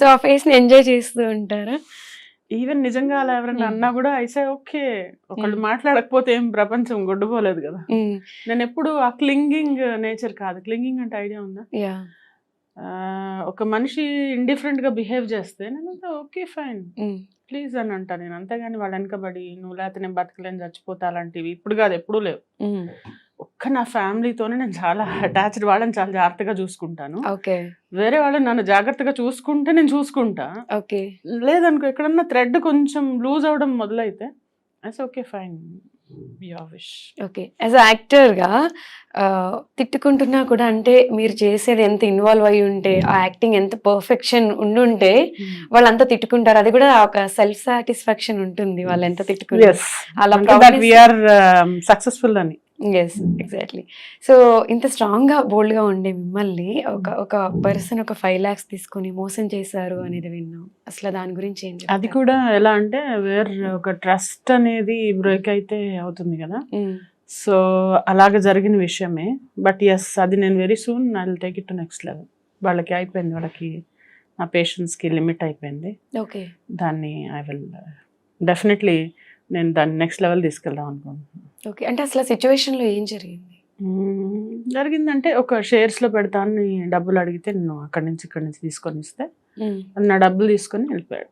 So ఆ ఫేస్ని enjoy చేస్తూ ఉంటారా? ఈవెన్ నిజంగా అలా ఎవరైనా Hmm. అన్నా కూడా ఐసే ఓకే. ఒకళ్ళు Hmm. మాట్లాడకపోతే ఏం ప్రపంచం గొడ్డుపోలేదు కదా. ఉమ్, నేను ఎప్పుడు ఆ క్లింగింగ్ నేచర్ కాదు. క్లింగింగ్ అంటే ఐడియా ఉందా? ఒక మనిషి ఇండిఫరెంట్గా బిహేవ్ చేస్తే నేను ఓకే ఫైన్. ప్లీజ్ అని అంటా నేను. అంతేగాని వాళ్ళ వెనకబడి నువ్వు లేకపోతే నేను బతకలేని చచ్చిపోతా అలాంటివి. ఇప్పుడు కాదు ఎప్పుడూ లేవు. ఒక్క నా ఫ్యామిలీతోనే నేను చాలా అటాచ్డ్ వాళ్ళని చాలా జాగ్రత్తగా చూసుకుంటాను. ఓకే. వేరే వాళ్ళు నన్ను జాగ్రత్తగా చూసుకుంటే నేను చూసుకుంటా. ఓకే. లేదనుకో ఎక్కడన్నా థ్రెడ్ కొంచెం లూజ్ అవడం మొదలైతే as okay fine. Okay. As యాక్టర్గా తిట్టుకుంటున్నా కూడా అంటే మీరు చేసేది ఎంత ఇన్వాల్వ్ అయి ఉంటే ఆ యాక్టింగ్ ఎంత పర్ఫెక్షన్ ఉండుంటే వాళ్ళు అంతా తిట్టుకుంటారు. అది కూడా ఒక సెల్ఫ్ సాటిస్ఫాక్షన్ ఉంటుంది. వాళ్ళు ఎంత తిట్టుకుంటారు అలా సక్సెస్ఫుల్ అని. ఎస్ ఎగ్జాక్ట్లీ సో ఇంత స్ట్రాంగ్గా బోల్డ్గా ఉండే మిమ్మల్ని ఒక ఒక పర్సన్ ఒక ఫైవ్ లాక్స్ తీసుకొని మోసం చేశారు అనేది విన్నాం. అసలు దాని గురించి ఏం అది కూడా ఎలా అంటే వేర్ ఒక ట్రస్ట్ అనేది బ్రేక్ అయితే అవుతుంది కదా? సో అలాగ జరిగిన విషయమే. బట్ ఎస్ అది నేను very soon I take it to next level వాళ్ళకి అయిపోయింది వాళ్ళకి నా పేషెన్స్కి లిమిట్ అయిపోయింది. ఓకే దాన్ని ఐ విల్ డెఫినెట్లీ నేను దాన్ని నెక్స్ట్ లెవెల్ తీసుకెళ్దాం అనుకుంటున్నాను. ఓకే. అంటే అసలు సిచ్యువేషన్లో ఏం జరిగింది. జరిగిందంటే ఒక షేర్స్లో పెడతాను డబ్బులు అడిగితే నేను అక్కడి నుంచి ఇక్కడి నుంచి తీసుకొని ఇస్తే నా డబ్బులు తీసుకొని వెళ్ళిపోయాడు.